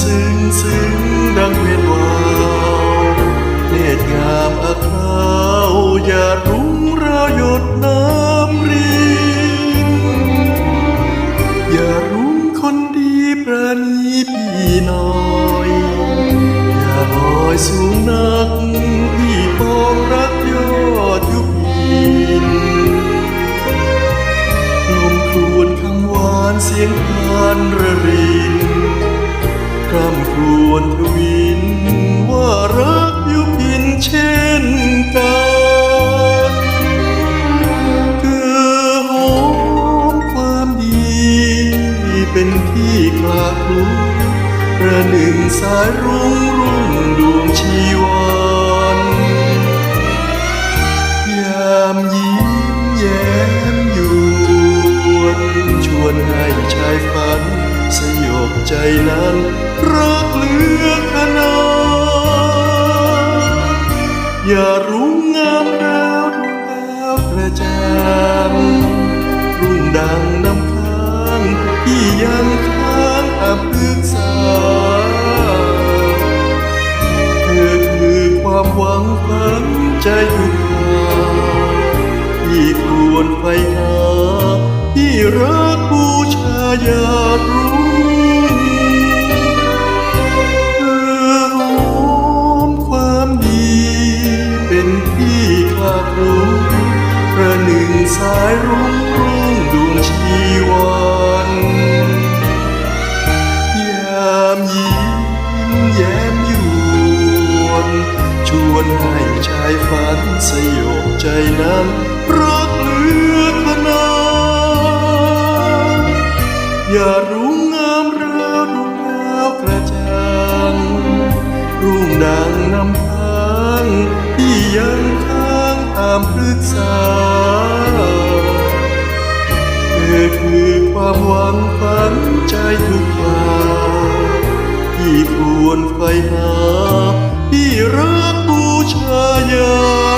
ซึ้งซึ้งดังเวทวาวเน รงามอาคาวอย่ารุ้งราหยดน้ำรินอย่ารุ้งคนดีประนีพี่น้อย อย่าลอยสูงนักพี่ปองรักยอดยุพินลมครวญคำหวานเสียงพานระรินกร่ำครวญทว เป็นที่คลาคลุ้ประหนึ่งสายรุ้งรุ่งดวงชีวันยามยิ้มแย้มอยู่วนชวนให้ชายฝัน สยบใจนั้นรักเหลือขนาอย่ารุ่งงามราวดวงดาวกระจ่างรุ่งดังน้ำ ยังค้างอาบพึกษาเธอคือความหวังฝันใจทุกทางที่ควรไปหาที่รักบูชาอยากรู้เธอหอมความดีเป็นที่คลาคลุ้ประหนึ่งสายรุ้ง แย้มยวน ชวนให้ชายฝันสยบใจนั้นรักเหลือขนาดอย่ารุ่งงามราวดวงดาวกระจ่างรุ่งดังนำทางที่ยังค้างตามพฤกษาเธอคือความหวังฝันใจทุกคราที่ ควรไฟหาที่รักบูชายา